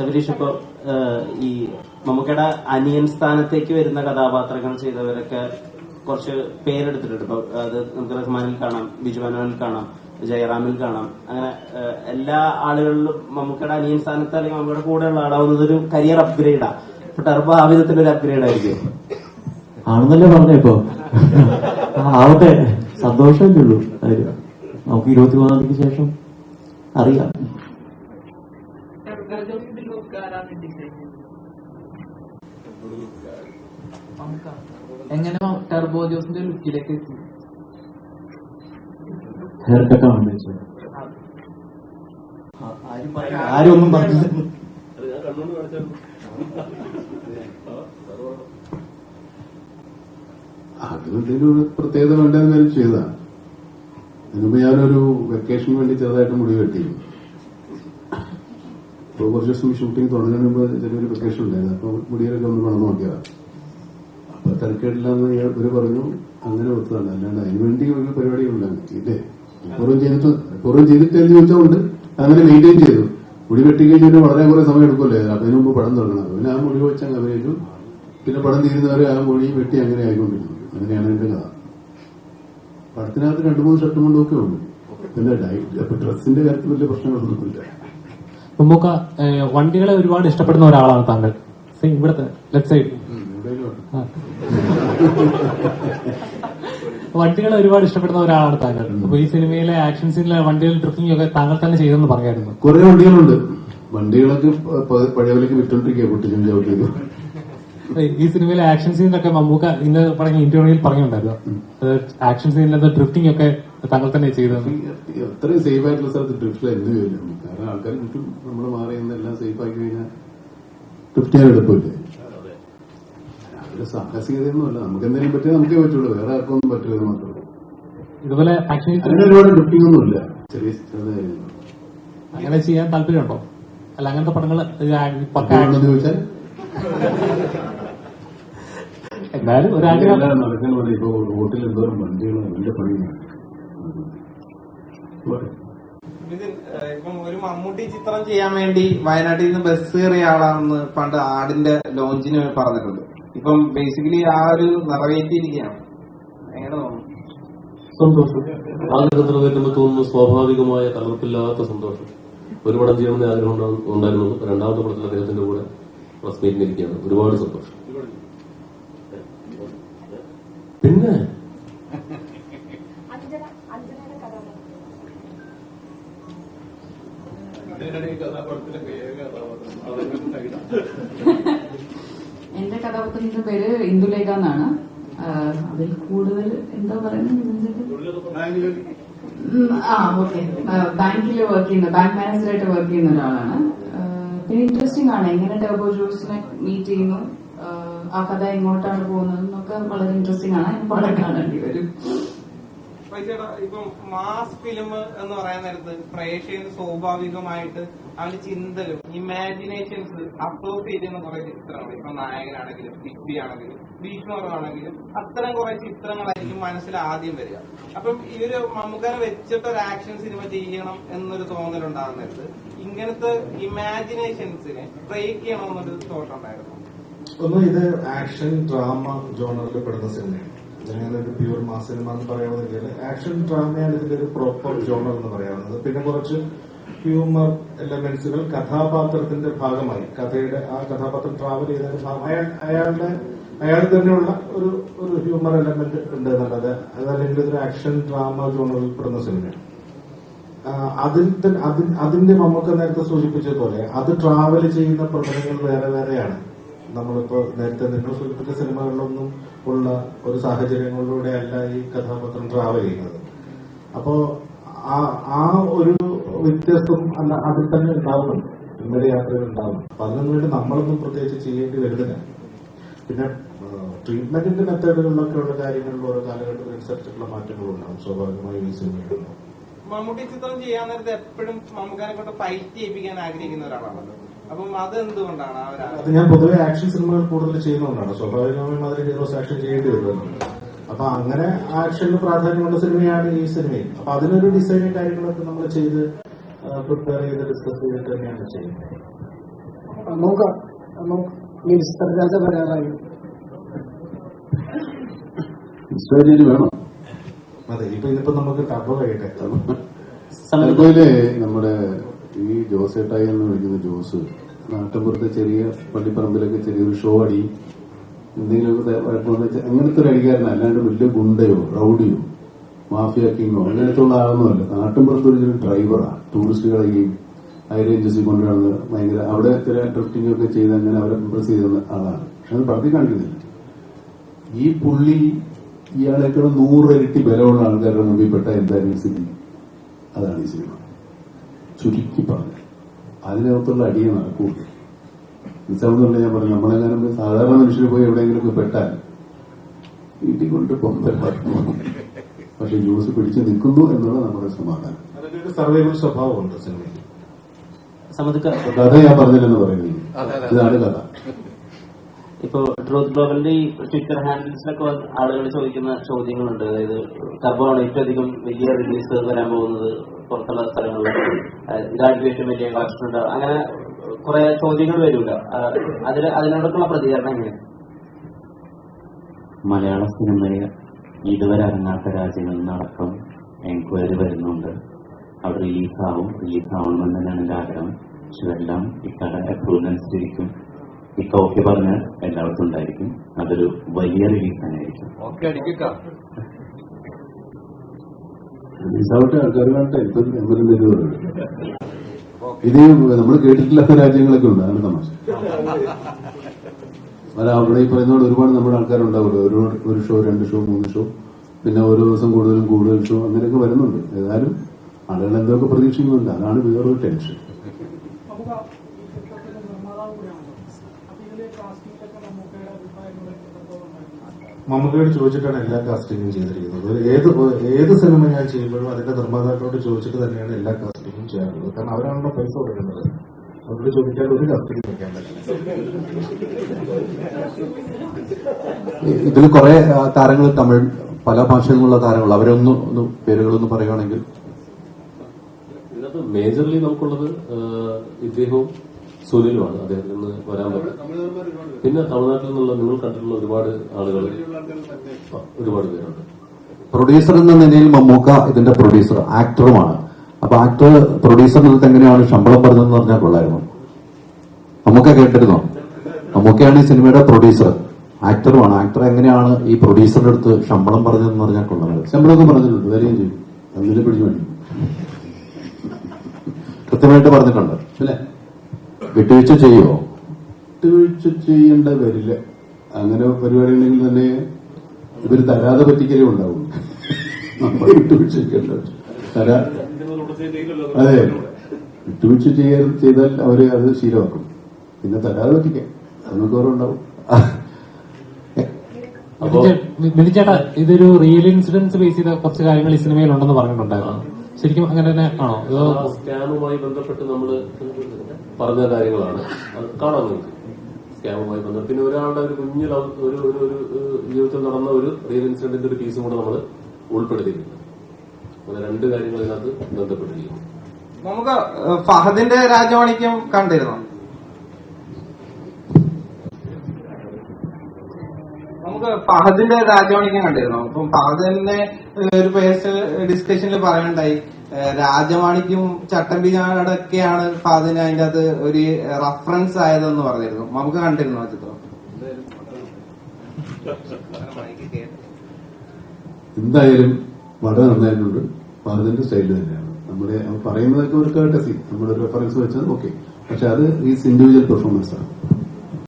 ശബരീഷ് ഇപ്പൊ ഈ മമ്മൂക്കയുടെ അനിയൻ സ്ഥാനത്തേക്ക് വരുന്ന കഥാപാത്രങ്ങൾ ചെയ്തവരൊക്കെ കുറച്ച് പേരെടുത്തിട്ടുണ്ട്. ഇപ്പൊ അത് നമുക്ക് റഹ്മാനിൽ കാണാം ബിജു മനോനിൽ കാണാം ജയറാമിൽ കാണാം. അങ്ങനെ എല്ലാ ആളുകളിലും മമ്മൂക്കയുടെ അനിയൻ സ്ഥാനത്ത് അല്ലെങ്കിൽ നമ്മുടെ കൂടെ ഉള്ള ആളാവുന്നത് ഒരു കരിയർ അപ്ഗ്രേഡാ ഇപ്പൊ ടർബോ ആ വിധത്തിൽ ഒരു അപ്ഗ്രേഡ് ആയിരിക്കും. ആണെന്നല്ലേ പറഞ്ഞ ഇപ്പൊ. ആവട്ടെ. സന്തോഷമല്ലേ ഉള്ളൂ. നമുക്ക് ഇരുപത്തി മൂന്നാം തീയതിക്ക് ശേഷം അറിയാം. എങ്ങനെ ടെർബോ ജോസിന്റെ ലുക്കിലേക്ക് എത്തി? ഹെയർ കട്ടാണ് ചോദിച്ചത് ആരും ഒന്നും പറഞ്ഞില്ല. ഒരു പ്രത്യേകത വേണ്ടെന്നാലും ഞാൻ ചെയ്തതാണ്. അതിനുമ്പ് ഞാനൊരു വെക്കേഷന് വേണ്ടി ചെറുതായിട്ട് മുടി വെട്ടിയിരുന്നു. ഇപ്പോൾ കുറച്ച് ദിവസം ഷൂട്ടിംഗ് തുടങ്ങുന്നതിന് മുമ്പ് ചെറിയൊരു വെക്കേഷൻ ഉണ്ടായിരുന്നു. അപ്പൊ മുടിയിലൊക്കെ ഒന്ന് വളർന്നു നോക്കിയതാണ് അപ്പൊ തിരക്കേടില്ലാന്ന് ഇവർ പറഞ്ഞു അങ്ങനെ ഒത്തതാണ്. അല്ലാണ്ട് അതിനുവേണ്ടി ഒരു പരിപാടി ഉണ്ടായിരുന്നു ഇല്ലേ. പൂർവം ചെയ്തിട്ട് പൂർവം ചെയ്തിട്ട് എന്ന് ചോദിച്ചുകൊണ്ട് അങ്ങനെ മെയിന്റെയിൻ ചെയ്തു. മുടി വെട്ടി കഴിഞ്ഞാൽ വളരെ കുറെ സമയം എടുക്കുമല്ലേ? അതിനു മുമ്പ് പടം തുടങ്ങണം. പിന്നെ ആ മുടി വെച്ച് അങ്ങ് അഭിനയിച്ചു. പിന്നെ പടം തീരുന്നവരെ ആ മുടി വെട്ടി അങ്ങനെ ആയിക്കൊണ്ടിരുന്നു. അങ്ങനെയാണ് എന്റെ കഥ. പടത്തിനകത്ത് രണ്ടു മൂന്ന് ഷർട്ടും കൊണ്ടൊക്കെ ഉണ്ട്. പിന്നെ ഡയറ്റ് ഡ്രസ്സിന്റെ കാര്യത്തിൽ വലിയ പ്രശ്നങ്ങളൊന്നുമില്ല. മമ്മൂക്ക വണ്ടികളെ ഒരുപാട് ഇഷ്ടപ്പെടുന്ന ഒരാളാണ് താങ്കൾ. ഇവിടുത്തെ ലെഫ്റ്റ് സൈഡ്. വണ്ടികളെ ഒരുപാട് ഇഷ്ടപ്പെടുന്ന ഒരാളാണ് താങ്കൾ. അപ്പൊ ഈ സിനിമയിലെ ആക്ഷൻ സീനിലെ വണ്ടികൾ ട്രിക്കിംഗ് ഒക്കെ താങ്കൾ തന്നെ ചെയ്തെന്ന് പറയായിരുന്നു കുറെ വണ്ടികളുണ്ട്. വണ്ടികളൊക്കെ പ- പ- പഴയ വിലക്ക് വിറ്റോണ്ടിരിക്കുക ചവിട്ടിയത് ഈ സിനിമയിലെ ആക്ഷൻ സീനിലൊക്കെ മമ്മൂക്ക ഇന്ന് പറഞ്ഞ ഇന്റർവ്യൂവിൽ പറഞ്ഞിട്ടുണ്ടായിരുന്നു. ആക്ഷൻ സീനിലെ ഡ്രിഫ്റ്റിംഗ് ഒക്കെ താങ്കൾ തന്നെ ചെയ്തത്. അത്രയും സേഫ് ആയിട്ടുള്ള സ്ഥലത്ത് ഡ്രിഫ്റ്റിൽ എന്ത് വരുന്നു കാരണം ആൾക്കാർ ചുറ്റും നമ്മൾ മാറി എല്ലാം സേഫ് ആക്കി കഴിഞ്ഞാൽ ഡ്രിഫ്റ്റ് ചെയ്യാൻ എളുപ്പമില്ലേ? അതൊരു സാഹസികതയൊന്നുമല്ല നമുക്ക് എന്തെങ്കിലും പറ്റിയാൽ നമുക്കേ പറ്റുള്ളൂ. വേറെ ആർക്കൊന്നും പറ്റില്ല മാത്രമേ ഇതുപോലെ അങ്ങനെ ഒരുപാട് ഡ്രിഫ്റ്റിംഗ് ഒന്നുമില്ല ചെറിയ അങ്ങനെ ചെയ്യാൻ താല്പര്യമുണ്ടോ? അല്ല അങ്ങനത്തെ പടങ്ങൾ ചോദിച്ചാൽ എന്തായാലും ഒരാഗ്രഹം. നടക്കാൻ വേണ്ടി ഇപ്പൊ റോട്ടിൽ എന്തോരം വണ്ടികളും എന്റെ പണിയാണ് ഇപ്പം ഒരു മമ്മൂട്ടി ചിത്രം ചെയ്യാൻ വേണ്ടി വയനാട്ടിൽ നിന്ന് ബസ് കയറിയ ആളാണെന്ന് പണ്ട് ആടിന്റെ ലോഞ്ചിന് പറഞ്ഞിട്ടുണ്ട്. ഇപ്പം ബേസിക്കലി ആ ഒരു നിറവേറ്റിയിരിക്കുകയാണ്. എങ്ങനെ തോന്നുന്നു? സന്തോഷം. ആഗ്രഹത്തിൽ നിൽക്കുമ്പോൾ തോന്നുന്നു സ്വാഭാവികമായ കലർപ്പില്ലാത്ത സന്തോഷം. ഒരു പടം ചെയ്യണമെന്ന് ആഗ്രഹം ഉണ്ടായിരുന്നു. രണ്ടാമത്തെ പടത്തിൽ അദ്ദേഹത്തിന്റെ കൂടെ പ്രസ് ഒരുപാട് സന്തോഷം. പിന്നെ? എന്റെ കഥാപാത്രത്തിന്റെ പേര് ഇന്ദുലേഖ എന്നാണ്. അതിൽ കൂടുതൽ എന്താ പറയുന്നത് ആ ബാങ്കിൽ വർക്ക് ചെയ്യുന്ന ബാങ്ക് മാനേജറായിട്ട് വർക്ക് ചെയ്യുന്ന ഒരാളാണ്. പിന്നെ ഇൻട്രസ്റ്റിംഗ് ആണ്. എങ്ങനെ ടർബോ ജോസിനെ മീറ്റ് ചെയ്യുന്നു? ആ കഥ എങ്ങോട്ടാണ് പോകുന്നത് എന്നൊക്കെ വളരെ ഇൻട്രസ്റ്റിംഗ് ആണ്. പടം കാണേണ്ടി വരും. ചേട്ടാ ഇപ്പം മാസ് ഫിലിം എന്ന് പറയാൻ നേരത്ത് പ്രേക്ഷകന് സ്വാഭാവികമായിട്ട് അവന്റെ ചിന്തകളും ഇമാജിനേഷൻസ് അസോസിയേറ്റ് ചെയ്യുന്ന കുറെ ചിത്രങ്ങൾ. ഇപ്പൊ നായകനാണെങ്കിലും ബിഗ്ബി ആണെങ്കിലും ഭീഷ്മറാണെങ്കിലും അത്തരം കുറെ ചിത്രങ്ങളായിരിക്കും മനസ്സിൽ ആദ്യം വരിക. അപ്പം ഈ ഒരു മമ്മൂക്കാരെ വെച്ചിട്ട് ഒരു ആക്ഷൻ സിനിമ ചെയ്യണം എന്നൊരു തോന്നലുണ്ടാകുന്നത് ഇങ്ങനത്തെ ഇമാജിനേഷൻസിനെ ബ്രേക്ക് ചെയ്യണമെന്നൊരു എന്നൊരു ഉണ്ടായിരുന്നു ഒന്ന് ഇത് ആക്ഷൻ ഡ്രാമ ജോണറിൽ പെടുന്ന സിനിമയാണ് ഒരു പ്യൂർ മാസ് സിനിമ എന്ന് പറയാവുന്നില്ല ആക്ഷൻ ഡ്രാമയാണ് ഇതിന്റെ ഒരു പ്രോപ്പർ ജോണർ എന്ന് പറയാവുന്നത് പിന്നെ കുറച്ച് ഹ്യൂമർ എലമെന്റ്സുകൾ കഥാപാത്രത്തിന്റെ ഭാഗമായി. കഥയുടെ ആ കഥാപാത്രം ട്രാവൽ അയാൾ അയാളുടെ അയാൾ തന്നെയുള്ള ഒരു ഒരു ഹ്യൂമർ എലമെന്റ് ഉണ്ട് എന്നുള്ളത് അതല്ലെങ്കിൽ ഇതൊരു ആക്ഷൻ ഡ്രാമ ജോണറിൽ പെടുന്ന സിനിമയാണ് അതിൽ അതിന്റെ നമുക്ക് നേരത്തെ സൂചിപ്പിച്ചതുപോലെ അത് ട്രാവൽ ചെയ്യുന്ന പ്രതലങ്ങൾ വേറെ വേറെയാണ്. നമ്മളിപ്പോ നേരത്തെ നിങ്ങൾ സൂചിപ്പിച്ച സിനിമകളിലൊന്നും ഉള്ള ഒരു സാഹചര്യങ്ങളിലൂടെ അല്ല ഈ കഥാപാത്രം ട്രാവൽ ചെയ്യുന്നത്. അപ്പോ ആ ആ ഒരു വ്യത്യസ്തം അല്ല അതിൽ തന്നെ ഉണ്ടാവുന്നുണ്ട്. ഇന്നലെ യാത്രകൾ ഉണ്ടാവുന്നു അപ്പൊ അതിനൊന്നും വേണ്ടി നമ്മളൊന്നും പ്രത്യേകിച്ച് ചെയ്യേണ്ടി വരുന്നില്ല. പിന്നെ ട്രീറ്റ്മെന്റിന്റെ മെത്തേഡുകളിലൊക്കെ ഉള്ള കാര്യങ്ങളിൽ ഓരോ കാലഘട്ടത്തിനനുസരിച്ചുള്ള മാറ്റങ്ങളുണ്ടാവും സ്വാഭാവികമായും ഈ സിനിമയിലുണ്ടാവും മമ്മൂട്ടി ചിത്രം ചെയ്യാൻ നേരത്തെ എപ്പോഴും മമ്മൂക്കാനെ കൊണ്ട് ഫൈറ്റ് ചെയ്യിപ്പിക്കാൻ ആഗ്രഹിക്കുന്ന ഒരാളാണല്ലോ. അത് ഞാൻ പൊതുവെ ആക്ഷൻ സിനിമകൾ കൂടുതൽ ചെയ്യുന്നതുകൊണ്ടാണ്. സ്വാഭാവികമായും അതിൽ ഹീറോസ് ആക്ഷൻ ചെയ്യേണ്ടി വരുന്നത് അപ്പൊ അങ്ങനെ ആക്ഷന് പ്രാധാന്യമുള്ള സിനിമയാണ് ഈ സിനിമയും അപ്പൊ അതിനൊരു ഡിസൈനും കാര്യങ്ങളൊക്കെ നമ്മൾ ചെയ്ത് പ്രിപ്പയർ ചെയ്ത് ഡിസ്കസ് ചെയ്തിട്ട് തന്നെയാണ് ചെയ്യുന്നത്. വരാറായി വേണം. അതെ ഇപ്പൊ ഇതിപ്പോ നമുക്ക് ടർബോ കഴിയട്ടെ അതുപോലെ നമ്മുടെ ഈ ജോസേട്ടായി എന്ന് വിളിക്കുന്ന ജോസ് നാട്ടിൻപുറത്തെ ചെറിയ പള്ളിപ്പറമ്പിലൊക്കെ ചെറിയൊരു ഷോ അടി എന്തെങ്കിലുമൊക്കെ വെച്ചാൽ അങ്ങനത്തെ ഒരു അടിക്കാരനല്ല അല്ലാണ്ട് വലിയ ഗുണ്ടയോ റൗഡിയോ മാഫിയ കിങ്ങോ അങ്ങനത്തെ ഉള്ള ആളൊന്നുമല്ല നാട്ടിൻപുറത്ത് ഒരു ഡ്രൈവറാണ് ടൂറിസ്റ്റുകളെയും ഹൈ ഏജൻസി കൊണ്ടുവരുന്നത് ഭയങ്കര അവിടെ ചില ഡ്രിഫ്റ്റിംഗ് ഒക്കെ ചെയ്ത് അങ്ങനെ അവരെ ഇംപ്രസ് ചെയ്തിരുന്ന ആളാണ്. പക്ഷെ അത് പറഞ്ഞു കാണിക്കുന്നില്ല. ഈ പുള്ളി ഇയാളെക്കാൾ നൂറിരട്ടി ബലമുള്ള ആൾക്കാരുടെ മുമ്പിൽ പെട്ട എന്തായാലും സ്ഥിതി അതാണ് ഈ സിനിമ. ചുരുക്കി പറഞ്ഞു അതിനകത്തുള്ള അടിയെ നടക്കൂല നിസ്സാമെന്നുള്ള ഞാൻ പറഞ്ഞു നമ്മളെങ്ങാനും സാധാരണ മനുഷ്യർ പോയി എവിടെയെങ്കിലും ഒക്കെ പെട്ടാൽ വീട്ടിൽ കൊണ്ട് പോകും പക്ഷെ ജ്യൂസ് പിടിച്ചു നിൽക്കുന്നു എന്നുള്ള നമ്മുടെ സമാധാനം. സർവൈവൽ സ്വഭാവമുണ്ട് സിനിമയിൽ. കഥ ഞാൻ പറഞ്ഞില്ലെന്ന് പറയുന്നത് ഇതാണ് കഥ. ഇപ്പൊ ട്രൂത്ത് ഗ്ലോബലിന്റെ ഈ ട്വിറ്റർ ഹാൻഡിൽസിലൊക്കെ ആളുകൾ ചോദിക്കുന്ന ചോദ്യങ്ങളുണ്ട്. അതായത് ടർബോണ് ഏറ്റവും അധികം വലിയ റിലീസ് വരാൻ പോകുന്നത് പുറത്തുള്ള സ്ഥലങ്ങളിൽ. ഏറ്റവും വലിയ കളക്ഷൻ ഉണ്ട് അങ്ങനെ കുറെ ചോദ്യങ്ങൾ വരില്ല അതിൽ അതിനോടൊക്കെയുള്ള പ്രതികരണം എങ്ങനെ മലയാള സിനിമയെ ഇതുവരെ ഇറങ്ങാത്ത രാജ്യങ്ങളിൽ നടക്കും എൻക്വയറി വരുന്നുണ്ട്. അവിടെ റിലീസാവും റിലീസാവണമെന്ന് തന്നെയാണ് എന്റെ ആഗ്രഹം. പക്ഷെ ഇതെല്ലാം അപ്രൂവൽ അപ്രൂവലനുസരിച്ചിരിക്കും ഇക്ക ഓക്കെ പറഞ്ഞ എല്ലാവർക്കും ഉണ്ടായിരിക്കും. അതൊരു വലിയ റിലീസാവട്ടെ ആൾക്കാർ ഇപ്പൊ എങ്കിലും വരുന്നുണ്ട് ഇത് നമ്മൾ കേട്ടിട്ടില്ലാത്ത രാജ്യങ്ങളൊക്കെ ഉണ്ട് അതാണ് തമാശ. അല്ല അവിടെ ഈ പറയുന്നതോട് ഒരുപാട് നമ്മുടെ ആൾക്കാരുണ്ടാവുമല്ലോ. ഒരു ഒരു ഷോ രണ്ട് ഷോ മൂന്ന് ഷോ പിന്നെ ഓരോ ദിവസം കൂടുതലും കൂടുതൽ ഷോ അങ്ങനെയൊക്കെ വരുന്നുണ്ട്. ഏതായാലും ആളുകൾ എന്തൊക്കെ പ്രതീക്ഷിക്കുന്നുണ്ട്? അതാണ് വേറൊരു ടെൻഷൻ മമ്മൂക്കയോട് ചോദിച്ചിട്ടാണ് എല്ലാ കാസ്റ്റിംഗും ചെയ്തിരിക്കുന്നത്. ഏത് ഏത് സിനിമ ഞാൻ ചെയ്യുമ്പോഴും അതിന്റെ നിർമ്മാതാക്കളോട് ചോദിച്ചിട്ട് തന്നെയാണ് എല്ലാ കാസ്റ്റിംഗും ചെയ്യാറുള്ളത്. കാരണം അവരാണല്ലോ പൈസ കൊടുക്കുന്നത്. അവരോട് ചോദിക്കാൻ ഒരു കാസ്റ്റിംഗ് വെക്കാൻ പറ്റില്ല. ഇതിൽ കുറെ താരങ്ങൾ തമിഴ് പല ഭാഷകളിലുള്ള താരങ്ങൾ. അവരൊന്നും ഒന്ന് പേരുകളൊന്ന് പറയുകയാണെങ്കിൽ ഇതിനകത്ത് മേജർലി നമുക്കുള്ളത് ഇദ്ദേഹവും സുനിലുമാണ് അദ്ദേഹത്തിൽ നിന്ന് വരാൻ പറ്റും. പിന്നെ തമിഴ്നാട്ടിൽ നിന്നുള്ള നിങ്ങൾ കണ്ടിട്ടുള്ള ഒരുപാട് ആളുകൾ ഒരുപാട് പേരുണ്ട്. പ്രൊഡ്യൂസർ എന്ന നിലയിൽ മമ്മൂക്ക ഇതിന്റെ പ്രൊഡ്യൂസർ ആക്ടറുമാണ് അപ്പൊ ആക്ടർ പ്രൊഡ്യൂസർ അടുത്ത് എങ്ങനെയാണ്? ശമ്പളം പറഞ്ഞതെന്ന് പറഞ്ഞാൽ കൊള്ളായിരുന്നു. മമ്മൂക്ക കേട്ടിരുന്നോ? മമ്മൂക്കയാണ് ഈ സിനിമയുടെ പ്രൊഡ്യൂസർ ആക്ടറുമാണ് ആക്ടർ എങ്ങനെയാണ് ഈ പ്രൊഡ്യൂസറിന്റെ അടുത്ത് ശമ്പളം പറഞ്ഞതെന്ന് പറഞ്ഞാൽ കൊള്ളായിരുന്നു ശമ്പളമൊക്കെ പറഞ്ഞിട്ടുണ്ട്. വരികയും ചെയ്യും. അതിനെ പിടിച്ചു വേണ്ടി കൃത്യമായിട്ട് പറഞ്ഞിട്ടുണ്ട്. അല്ലേ? വിട്ടുവീഴ്ച ചെയ്യുമോ വിട്ടുവീഴ്ച ചെയ്യേണ്ട വരില്ല. അങ്ങനെ പരിപാടി ഉണ്ടെങ്കിൽ തന്നെ ഇവർ തരാതെ പറ്റിക്കലേ ഉണ്ടാവും നമ്മൾ വിട്ടുവീഴ്ച ചെയ്യേണ്ട അതെ. വിട്ടുവീഴ്ച ചെയ്യാൻ ചെയ്താൽ അവർ അത് ശീലമാക്കും. പിന്നെ തരാതെ പറ്റിക്കാം അത് നമുക്ക് ഓരോ ഉണ്ടാവും. മിനിച്ചേട്ടാ ഇതൊരു റിയൽ ഇൻസിഡൻസ് ബേസ് ചെയ്ത കുറച്ച് കാര്യങ്ങൾ ഈ സിനിമയിൽ ഉണ്ടെന്ന് പറഞ്ഞിട്ടുണ്ടായിരുന്നു. ശരിക്കും അങ്ങനെ തന്നെ ആണോ? സ്കാമുമായി ബന്ധപ്പെട്ട് നമ്മൾ പറഞ്ഞ കാര്യങ്ങളാണ്. അത് കാണാൻ നിങ്ങൾക്ക് സ്കാമുമായി ബന്ധം. പിന്നെ ഒരാളുടെ ഒരു കുഞ്ഞു ഒരു ഒരു ജീവിതത്തിൽ നടന്ന ഒരു റിയൽ ഇൻസിഡന്റിന്റെ ഒരു കേസും കൂടെ നമ്മൾ ഉൾപ്പെടുത്തിയിട്ടുണ്ട്. അങ്ങനെ രണ്ട് കാര്യങ്ങൾ ഇതിനകത്ത് ബന്ധപ്പെട്ടിരിക്കുന്നു. നമുക്ക് ഫഹദിന്റെ രാജവാണിക്യം കണ്ടിരുന്നു? നമുക്ക് ഫഹദിന്റെ രാജവാണിക്യം കണ്ടിരുന്നു? അപ്പം ഫഹദിന്റെ ഒരു പേഴ്സ് ഡിസ്കഷനിൽ പറയണ്ടായി ഏഹ്, രാജവാണിക്കും ചട്ടമ്പിനാടൊക്കെയാണ് ഫാദിന് അതിന്റെ അത് ഒരു റഫറൻസ് ആയതെന്ന് പറഞ്ഞിരുന്നു. നമുക്ക് കണ്ടിരുന്നു ആ ചിത്രം? എന്തായാലും വളരെ നന്നായിട്ടുണ്ട്. ഫാദിന്റെ സ്റ്റൈൽ തന്നെയാണ്. നമ്മുടെ പറയുന്നതൊക്കെ ഒരു കേട്ടസി നമ്മുടെ റെഫറൻസ് വെച്ചത് ഓക്കെ പക്ഷെ അത് ഈസ് ഇൻഡിവിജ്വൽ പെർഫോമൻസ് ആണ്.